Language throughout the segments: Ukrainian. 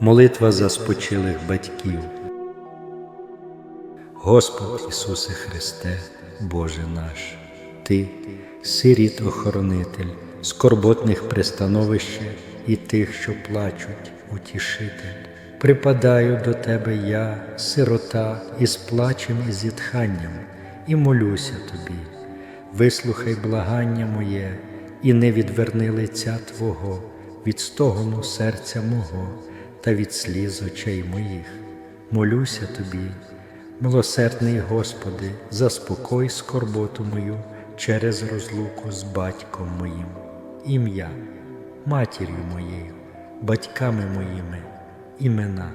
Молитва за спочилих батьків. Господь Ісусе Христе, Боже наш, Ти, сиріт охоронитель, скорботних пристановище і тих, що плачуть, утішитель. Припадаю до Тебе я, сирота, із плачем і зітханням, і молюся Тобі. Вислухай благання моє, і не відверни лиця Твого від стогону серця мого та від сліз очей моїх. Молюся Тобі, милосердний Господи, заспокой скорботу мою через розлуку з батьком моїм, ім'я, матір'ю моєю, батьками моїми, імена,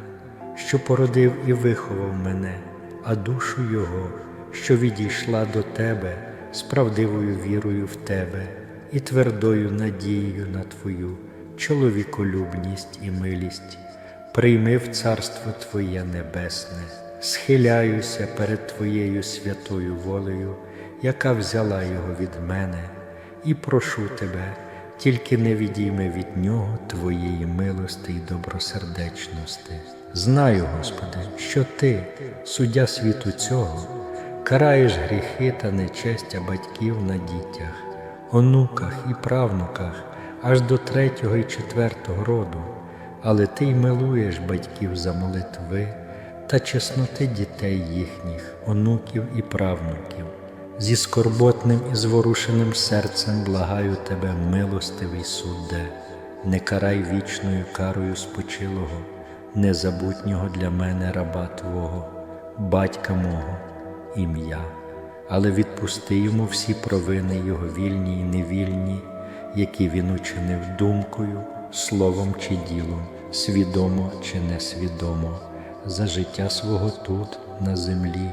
що породив і виховав мене, а душу Його, що відійшла до Тебе з правдивою вірою в Тебе і твердою надією на Твою чоловіколюбність і милість. Прийми в царство Твоє небесне, схиляюся перед Твоєю святою волею, яка взяла його від мене, і прошу Тебе, тільки не відійми від нього Твоєї милости і добросердечності. Знаю, Господи, що Ти, суддя світу цього, караєш гріхи та нечестя батьків на дітях, онуках і правнуках аж до третього і четвертого роду, але Ти й милуєш батьків за молитви та чесноти дітей їхніх, онуків і правнуків. Зі скорботним і зворушеним серцем благаю Тебе, милостивий судде, не карай вічною карою спочилого, незабутнього для мене раба Твого, батька мого, ім'я, але відпусти йому всі провини Його вільні і невільні, які він учинив думкою, словом чи ділом, свідомо чи несвідомо, за життя свого тут, на землі,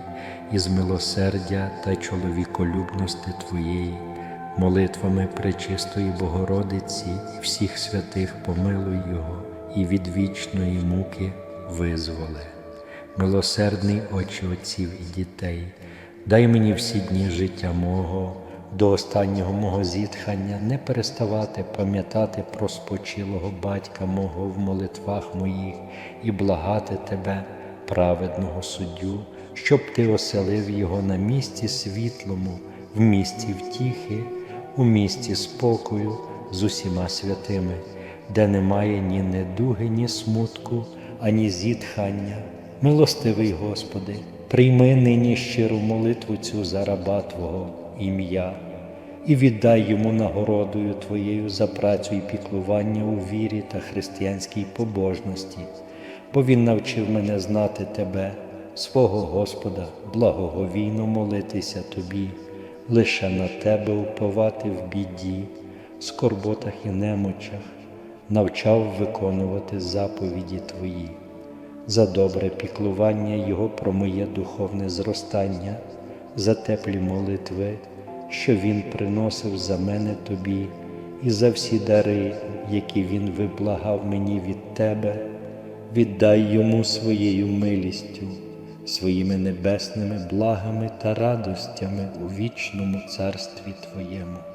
із милосердя та чоловіколюбності Твоєї, молитвами Пречистої Богородиці і всіх святих помилуй Його і від вічної муки визволи. Милосердний очі отців і дітей, дай мені всі дні життя мого, до останнього мого зітхання не переставати пам'ятати про спочилого батька мого в молитвах моїх і благати Тебе, праведного суддю, щоб Ти оселив його на місці світлому, в місті втіхи, у місті спокою з усіма святими, де немає ні недуги, ні смутку, ані зітхання. Милостивий Господи, прийми нині щиру молитву цю за раба Твого ім'я і віддай йому нагородою Твоєю за працю і піклування у вірі та християнській побожності, бо Він навчив мене знати Тебе, свого Господа, благоговійно молитися Тобі, лише на Тебе уповати в біді, скорботах і немочах, навчав виконувати заповіді Твої. За добре піклування Його про моє духовне зростання, за теплі молитви, що Він приносив за мене Тобі, і за всі дари, які Він виблагав мені від Тебе, віддай йому своєю милістю, своїми небесними благами та радостями у вічному царстві Твоєму.